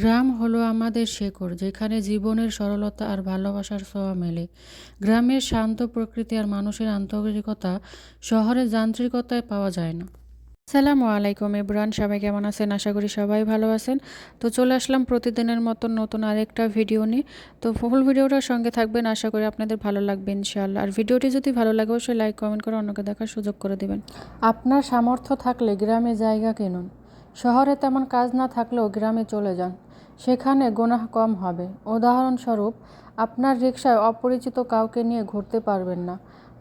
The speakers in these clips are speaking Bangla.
গ্রাম হলো আমাদের শেকড়, যেখানে জীবনের সরলতা আর ভালোবাসার ছোঁয়া মেলে। গ্রামের শান্ত প্রকৃতি আর মানুষের আন্তরিকতা শহরের যান্ত্রিকতায় পাওয়া যায় না। আসসালামু আলাইকুম ইব্রান সবাই কেমন আছেন? আশা করি সবাই ভালো আছেন। তো চলে আসলাম প্রতিদিনের মতন নতুন আরেকটা ভিডিও নিয়ে। তো ফুল ভিডিওটার সঙ্গে থাকবেন, আশা করি আপনাদের ভালো লাগবে ইনশাআল্লাহ। আর ভিডিওটি যদি ভালো লাগে, অবশ্যই লাইক, কমেন্ট করে অন্যকে দেখার সুযোগ করে দেবেন। আপনার সামর্থ্য থাকলে গ্রামে জায়গা কিনুন। শহরে তেমন কাজ না থাকলেও গ্রামে চলে যান। সেখানে গোনাহ কম হবে। উদাহরণস্বরূপ, আপনার রিকশায় অপরিচিত কাউকে নিয়ে ঘুরতে পারবেন না।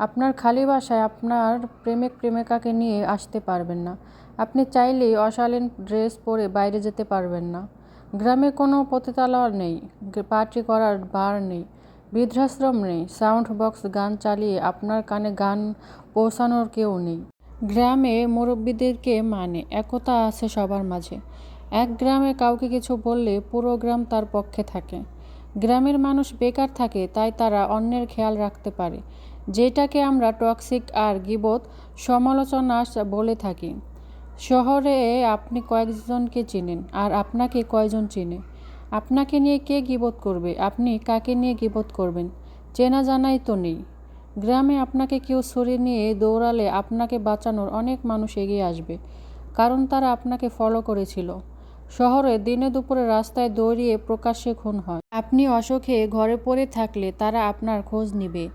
আপনার খালি বাসায় আপনার প্রেমিক প্রেমিকাকে নিয়ে আসতে পারবেন না। আপনি চাইলেই অশালীন ড্রেস পরে বাইরে যেতে পারবেন না। গ্রামে কোনো পতিতালয় নেই, পার্টি করার বার নেই, বৃদ্ধাশ্রম নেই, সাউন্ড বক্স গান চালিয়ে আপনার কানে গান পৌঁছানোর কেউ নেই। গ্রামে মুরব্বীদেরকে মানে একতা আছে সবার মাঝে। এক গ্রামে কাউকে কিছু বললে পুরো গ্রাম তার পক্ষে থাকে। গ্রামের মানুষ বেকার থাকে, তাই তারা অন্যের খেয়াল রাখতে পারে। যেটাকে আমরা টক্সিক আর গিবত সমালোচনা বলে থাকি। শহরে আপনি কয়েকজনকে চিনেন আর আপনাকে কয়জন চিনে? আপনাকে নিয়ে কে গিবত করবে? আপনি কাকে নিয়ে গিবত করবেন? চেনা জানাই তো নেই। গ্রামে আপনাকে কেউ ছুরি নিয়ে দৌড়ালে আপনাকে বাঁচানোর অনেক মানুষ এগিয়ে আসবে, কারণ তারা আপনাকে ফলো করেছিল। শহরে দিনে দুপুরে রাস্তায় দৌড়িয়ে প্রকাশ্যে খুন হয়। আপনি অসুখে ঘরে পড়ে থাকলে তারা আপনার খোঁজ নিবে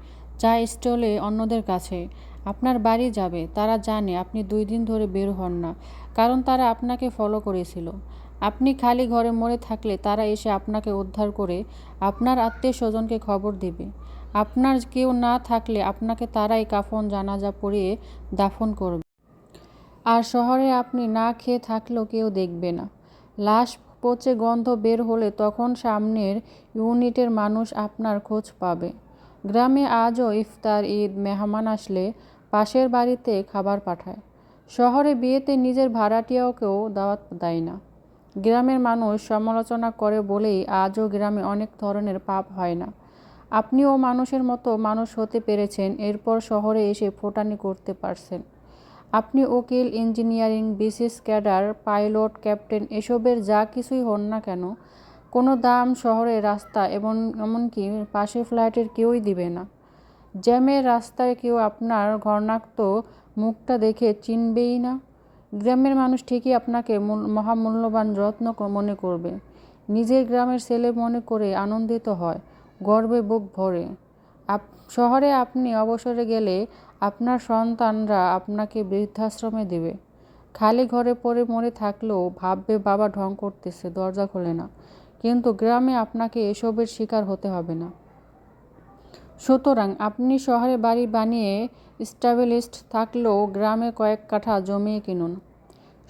চা স্টলে অন্যদের কাছে। আপনার বাড়ি যাবে, তারা জানে আপনি দুই দিন ধরে বের হন না, কারণ তারা আপনাকে ফলো করেছিল। আপনি খালি ঘরে মরে থাকলে তারা এসে আপনাকে উদ্ধার করে আপনার আত্মীয় স্বজনকে খবর দেবে। আপনার কেউ না থাকলে আপনাকে তারাই কাফন, জানাজা পরিয়ে দাফন করবে। আর শহরে আপনি না খেয়ে থাকলেও কেউ দেখবে না। লাশ পচে গন্ধ বের হলে তখন সামনের ইউনিটের মানুষ আপনার খোঁজ পাবে। গ্রামে আজও ইফতার, ঈদ, মেহমান আসলে পাশের বাড়িতে খাবার পাঠায়। শহরে বিয়েতে নিজের ভাড়াটিয়াকেও দাওয়াত দেয় না। গ্রামের মানুষ সমালোচনা করে বলেই আজও গ্রামে অনেক ধরনের পাপ হয় না। আপনিও মানুষের মতো মানুষ হতে পেরেছেন, এরপর শহরে এসে ফোটানি করতে পারছেন। আপনি উকিল, engineering, BCS cadre, pilot, captain, এসবের যা কিছুই হন না কেন, কোনো দাম শহরে রাস্তা এবং এমনকি পাশের ফ্ল্যাটের কেউই দিবে না। জ্যামের রাস্তায় কেউ আপনার ঘর্ণাক্ত মুখটা দেখে চিনবেই না। গ্রামের মানুষ ঠিকই আপনাকে মহামূল্যবান রত্ন মনে করবে। নিজের গ্রামের ছেলে মনে করে আনন্দিত হয়, গর্বে বুক ভরে। আপ শহরে আপনি অবসরে গেলে আপনার সন্তানরা আপনাকে বৃদ্ধাশ্রমে দেবে। খালি ঘরে পড়ে মরে থাকলেও ভাববে, বাবা ঢং করতেছে, দরজা খোলে না। কিন্তু গ্রামে আপনাকে এসবের শিকার হতে হবে না। সুতরাং আপনি শহরে বাড়ি বানিয়ে স্টাবলিশড থাকলেও গ্রামে কয়েক কাঠা জমিয়ে কিনুন।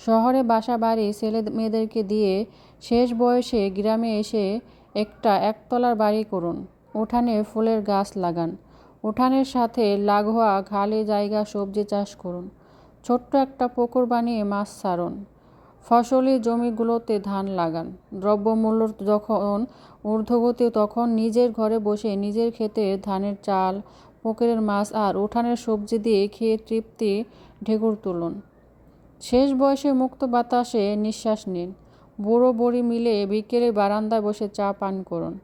শহরে বাসা, বাড়ি, ছেলে মেয়েদেরকে দিয়ে শেষ বয়সে গ্রামে এসে একটা একতলার বাড়ি করুন। উঠানে ফুলের গাছ লাগান। উঠানের সাথে লাগোয়া খালি জায়গা সবজি চাষ করুন। ছোট্ট একটা পুকুর বানিয়ে মাছ ছাড়ুন। ফসলি জমিগুলোতে ধান লাগান। দ্রব্যমূল্য যখন ঊর্ধ্বগতি, তখন নিজের ঘরে বসে নিজের ক্ষেতে ধানের চাল, পুকুরের মাছ আর উঠানের সবজি দিয়ে খেয়ে তৃপ্তি ঢেকুর তুলুন। শেষ বয়সে মুক্ত বাতাসে নিঃশ্বাস নিন। বুড়ো বুড়ি মিলে বিকেলে বারান্দায় বসে চা পান করুন।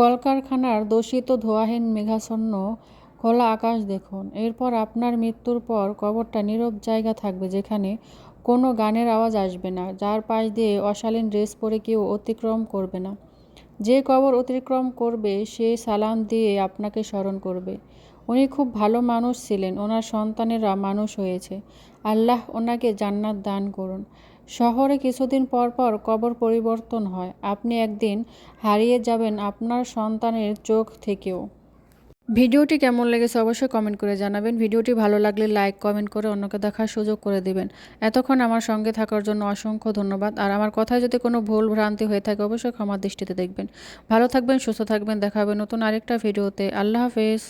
কলকারখানার দূষিত ধোয়াহীন মেঘাচ্ছন্ন খোলা আকাশ দেখুন। এরপর আপনার মৃত্যুর পর কবরটা নীরব জায়গা থাকবে যেখানে কোনো গানের আওয়াজ আসবে না, যার পাশ দিয়ে অশালীন ড্রেস পরে কেউ অতিক্রম করবে না। যে কবর অতিক্রম করবে, সে সালাম দিয়ে আপনাকে স্মরণ করবে। উনি খুব ভালো মানুষ ছিলেন, ওনার সন্তানেরা মানুষ হয়েছে। আল্লাহ ওনাকে জান্নাত দান করুন। শহরে কিছুদিন পর পর কবর পরিবর্তন হয়। আপনি একদিন হারিয়ে যাবেন আপনার সন্তানের চোখ থেকেও। ভিডিওটি কেমন লেগেছে অবশ্যই কমেন্ট করে জানাবেন। ভিডিওটি ভালো লাগলে লাইক, কমেন্ট করে অন্যকে দেখার সুযোগ করে দেবেন। এতক্ষণ আমার সঙ্গে থাকার জন্য অসংখ্য ধন্যবাদ। আর আমার কথায় যদি কোনো ভুল ভ্রান্তি হয়ে থাকে অবশ্যই ক্ষমার দৃষ্টিতে দেখবেন। ভালো থাকবেন, সুস্থ থাকবেন। দেখাবেন নতুন আরেকটা ভিডিওতে। আল্লাহ হাফেজ।